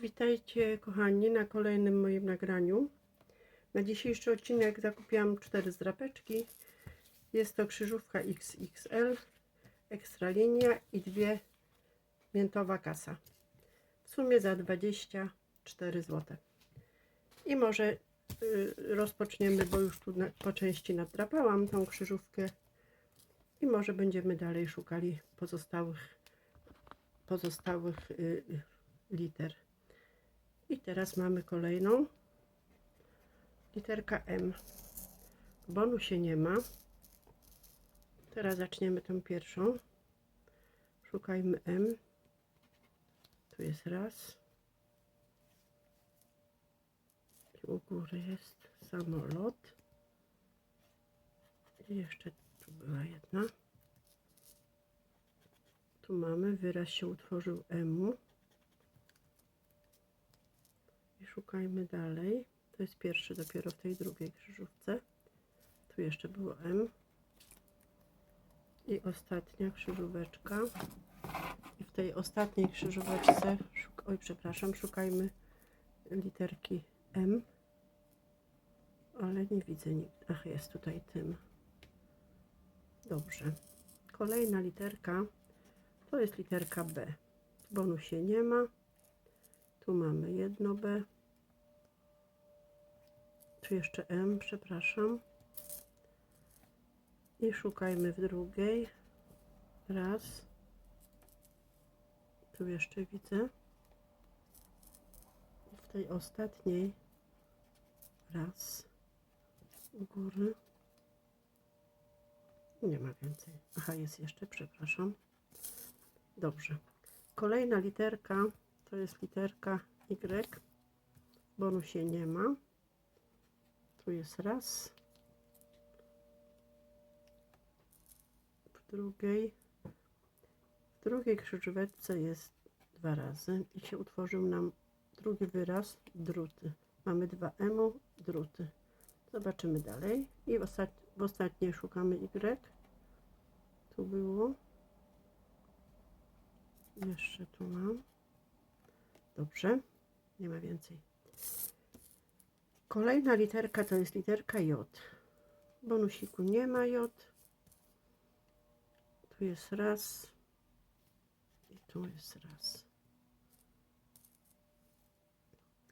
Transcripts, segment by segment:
Witajcie kochani na kolejnym moim nagraniu. Na dzisiejszy odcinek zakupiłam cztery zdrapeczki. Jest to krzyżówka XXL, ekstra linia i dwie miętowa kasa. W sumie za 24 zł. I może y, rozpoczniemy, bo już tu na, po części nadrapałam tą krzyżówkę. I może będziemy dalej szukali pozostałych pozostałych y, y, liter. I teraz mamy kolejną. Literka M. Bonu się nie ma. Teraz zaczniemy tą pierwszą. Szukajmy M. Tu jest raz. I u góry jest samolot. I jeszcze tu była jedna. Tu mamy, wyraz się utworzył M. I szukajmy dalej. To jest pierwszy dopiero w tej drugiej krzyżówce. Tu jeszcze było M. I ostatnia krzyżóweczka. I w tej ostatniej krzyżóweczce, oj przepraszam, szukajmy literki M. Ale nie widzę nigdy. Ach, jest tutaj tym. Dobrze. Kolejna literka to jest literka B. Bonusie nie ma. Tu mamy jedno B. Tu jeszcze M, przepraszam. I szukajmy w drugiej. Raz. Tu jeszcze widzę. W tej ostatniej. Raz. U góry. Nie ma więcej. Aha, jest jeszcze, przepraszam. Dobrze. Kolejna literka to jest literka Y. Bonusie nie ma. Tu jest raz. W drugiej. W drugiej krzyżóweczce jest dwa razy i się utworzył nam drugi wyraz druty. Mamy dwa emu, druty. Zobaczymy dalej. I w, ostat w ostatniej szukamy Y. Tu było. Jeszcze tu mam. Dobrze. Nie ma więcej. Kolejna literka to jest literka J. Bonusiku nie ma J. Tu jest raz. I tu jest raz.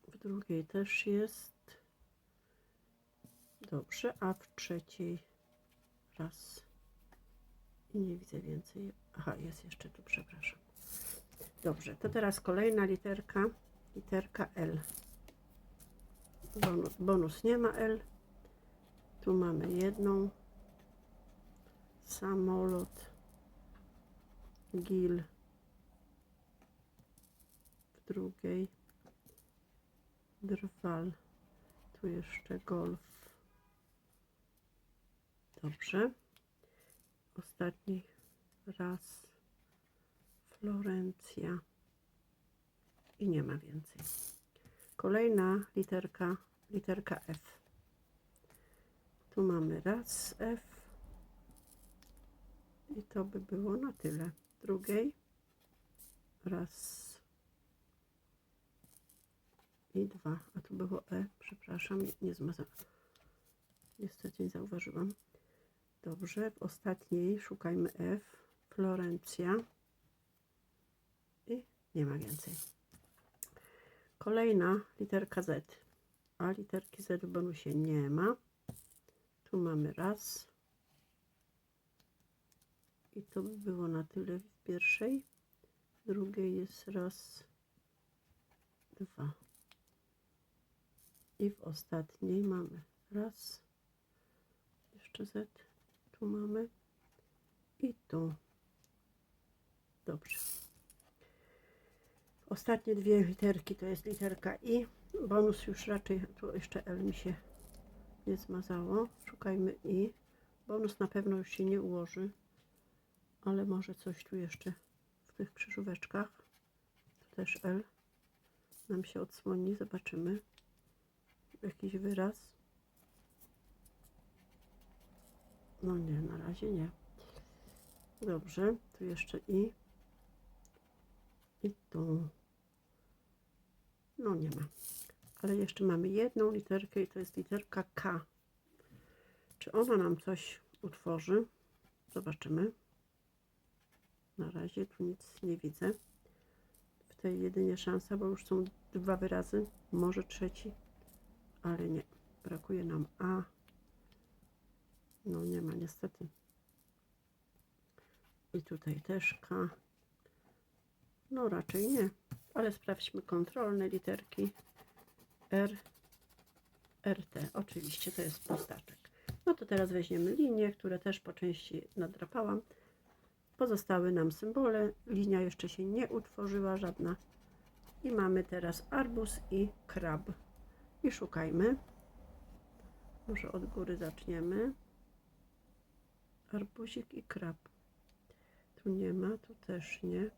W drugiej też jest. Dobrze, a w trzeciej raz. I nie widzę więcej. Aha, jest jeszcze tu, przepraszam. Dobrze, to teraz kolejna literka, literka L. Bonus, bonus nie ma L. Tu mamy jedną. Samolot. Gil. W drugiej. Drwal. Tu jeszcze golf. Dobrze. Ostatni raz. Florencja. I nie ma więcej. Kolejna literka, literka F. Tu mamy raz F. I to by było na tyle. Drugiej. Raz. I dwa. A tu było E. Przepraszam, nie zmazałam. Niestety nie zauważyłam. Dobrze, w ostatniej szukajmy F. Florencja. I nie ma więcej. Kolejna literka Z. A literki Z w bonusie nie ma. Tu mamy raz. I to by było na tyle w pierwszej. W drugiej jest raz, dwa. I w ostatniej mamy raz. Jeszcze Z. Tu mamy. I tu. Dobrze. Ostatnie dwie literki to jest literka I. Bonus już raczej, tu jeszcze L mi się nie zmazało. Szukajmy I. Bonus na pewno już się nie ułoży, ale może coś tu jeszcze w tych krzyżóweczkach. Tu też L nam się odsłoni. Zobaczymy. Jakiś wyraz. No nie, na razie nie. Dobrze, tu jeszcze I. I tu. No nie ma. Ale jeszcze mamy jedną literkę i to jest literka K. Czy ona nam coś utworzy? Zobaczymy. Na razie tu nic nie widzę. W tej jedynie szansa, bo już są dwa wyrazy, może trzeci, ale nie. Brakuje nam A. No nie ma niestety. I tutaj też K. No raczej nie, ale sprawdźmy kontrolne literki. R, RT. Oczywiście to jest pustaczek. No to teraz weźmiemy linię, które też po części nadrapałam. Pozostały nam symbole. Linia jeszcze się nie utworzyła żadna. I mamy teraz arbuz i krab. I szukajmy. Może od góry zaczniemy. Arbuzik i krab. Tu nie ma, tu też nie.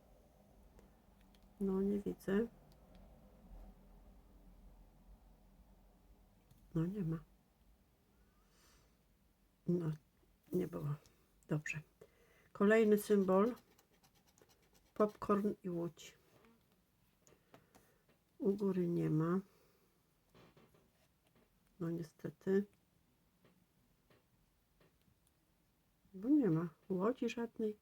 No nie widzę. No nie ma. No, nie było. Dobrze. Kolejny symbol. Popcorn i łódź. U góry nie ma. No niestety. Bo nie ma łodzi żadnej.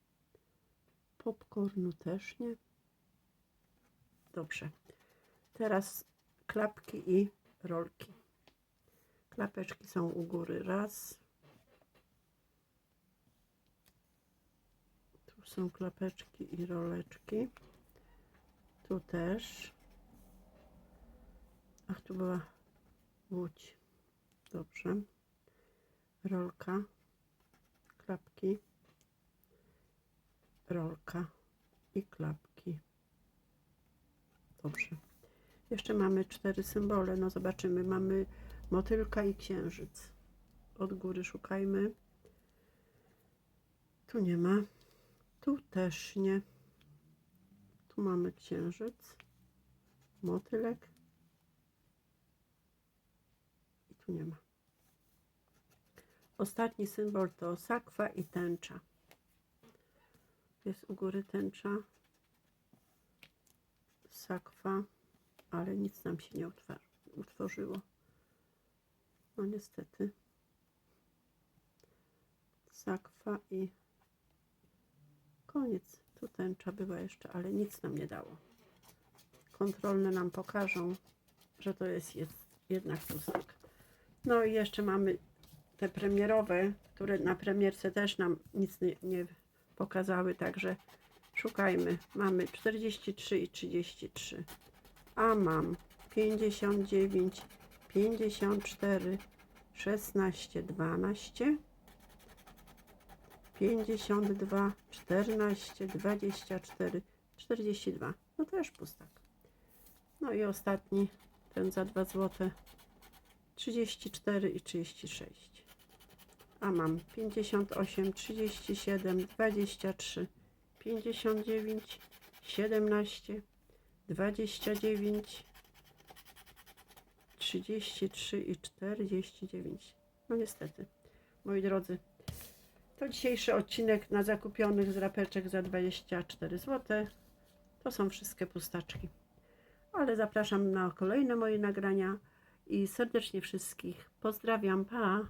Popcornu też nie. Dobrze. Teraz klapki i rolki. Klapeczki są u góry. Raz. Tu są klapeczki i roleczki. Tu też. Ach, tu była łódź. Dobrze. Rolka. Klapki. Rolka i klapki. Dobrze. Jeszcze mamy cztery symbole. No zobaczymy. Mamy motylka i księżyc. Od góry szukajmy. Tu nie ma. Tu też nie. Tu mamy księżyc. Motylek. I tu nie ma. Ostatni symbol to sakwa i tęcza. Jest u góry tęcza sakwa, ale nic nam się nie utworzyło. No niestety. Sakwa i koniec. Tu tęcza była jeszcze, ale nic nam nie dało. Kontrolne nam pokażą, że to jest jednak pustek. No i jeszcze mamy te premierowe, które na premierce też nam nic nie, nie pokazały, także Szukajmy. Mamy 43 i 33. A mam 59, 54, 16, 12, 52, 14, 24, 42. No też pustak. No i ostatni, ten za 2 zł, 34 i 36. A mam 58, 37, 23, 59, 17, 29, 33 i 49. No niestety, moi drodzy, to dzisiejszy odcinek na zakupionych z rapeczek za 24 zł. To są wszystkie pustaczki. Ale zapraszam na kolejne moje nagrania i serdecznie wszystkich pozdrawiam. Pa!